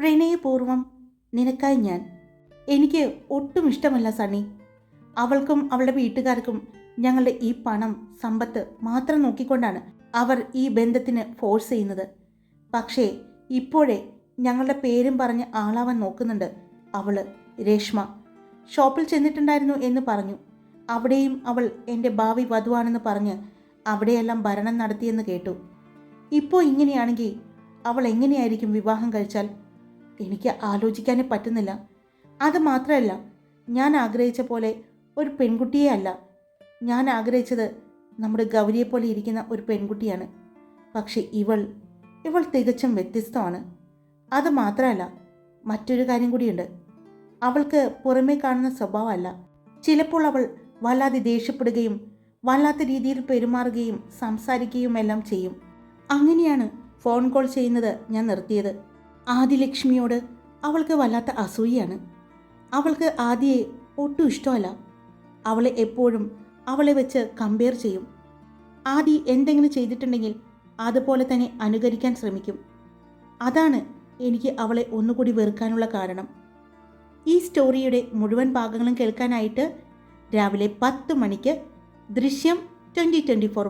പ്രണയപൂർവം നിനക്കായി ഞാൻ. എനിക്ക് ഒട്ടും ഇഷ്ടമല്ല സണ്ണി. അവൾക്കും അവളുടെ വീട്ടുകാർക്കും ഞങ്ങളുടെ ഈ പണം സമ്പത്ത് മാത്രം നോക്കിക്കൊണ്ടാണ് അവർ ഈ ബന്ധത്തിന് ഫോഴ്സ് ചെയ്യുന്നത്. പക്ഷേ ഇപ്പോഴേ ഞങ്ങളുടെ പേരും പറഞ്ഞ് ആളാവാൻ നോക്കുന്നുണ്ട് അവൾ രേഷ്മ. ഷോപ്പിൽ ചെന്നിട്ടുണ്ടായിരുന്നു എന്ന് പറഞ്ഞു. അവിടെയും അവൾ എന്റെ ഭാവി വധുവാണെന്ന് പറഞ്ഞ് അവിടെയെല്ലാം ഭരണം നടത്തിയെന്ന് കേട്ടു. ഇപ്പോൾ ഇങ്ങനെയാണെങ്കിൽ അവൾ എങ്ങനെയായിരിക്കും വിവാഹം കഴിച്ചാൽ? എനിക്ക് ആലോചിക്കാനേ പറ്റുന്നില്ല. അത് മാത്രമല്ല ഞാൻ ആഗ്രഹിച്ച പോലെ ഒരു പെൺകുട്ടിയെ അല്ല. ഞാൻ ആഗ്രഹിച്ചത് നമ്മുടെ ഗൗരിയെ പോലെ ഇരിക്കുന്ന ഒരു പെൺകുട്ടിയാണ്. പക്ഷെ ഇവൾ ഇവൾ തികച്ചും വ്യത്യസ്തമാണ്. അത് മാത്രമല്ല മറ്റൊരു കാര്യം കൂടിയുണ്ട്. അവൾക്ക് പുറമേ കാണുന്ന സ്വഭാവമല്ല. ചിലപ്പോൾ അവൾ വല്ലാതെ ദേഷ്യപ്പെടുകയും വല്ലാത്ത രീതിയിൽ പെരുമാറുകയും സംസാരിക്കുകയും എല്ലാം ചെയ്യും. അങ്ങനെയാണ് ഫോൺ കോൾ ചെയ്യുന്നത് ഞാൻ നിർത്തിയത്. ആദിലക്ഷ്മിയോട് അവൾക്ക് വല്ലാത്ത അസൂയയാണ്. അവൾക്ക് ആദിയെ ഒട്ടും ഇഷ്ടമല്ല. അവളെ എപ്പോഴും അവളെ വെച്ച് കമ്പയർ ചെയ്യും. ആദി എന്തെങ്കിലും ചെയ്തിട്ടുണ്ടെങ്കിൽ അതുപോലെ തന്നെ അനുകരിക്കാൻ ശ്രമിക്കും. അതാണ് എനിക്ക് അവളെ ഒന്നുകൂടി വെറുക്കാനുള്ള കാരണം. ഈ സ്റ്റോറിയുടെ മുഴുവൻ ഭാഗങ്ങളും കേൾക്കാനായിട്ട് രാവിലെ പത്ത് മണിക്ക് ദൃശ്യം ട്വന്റി ട്വന്റി ഫോർ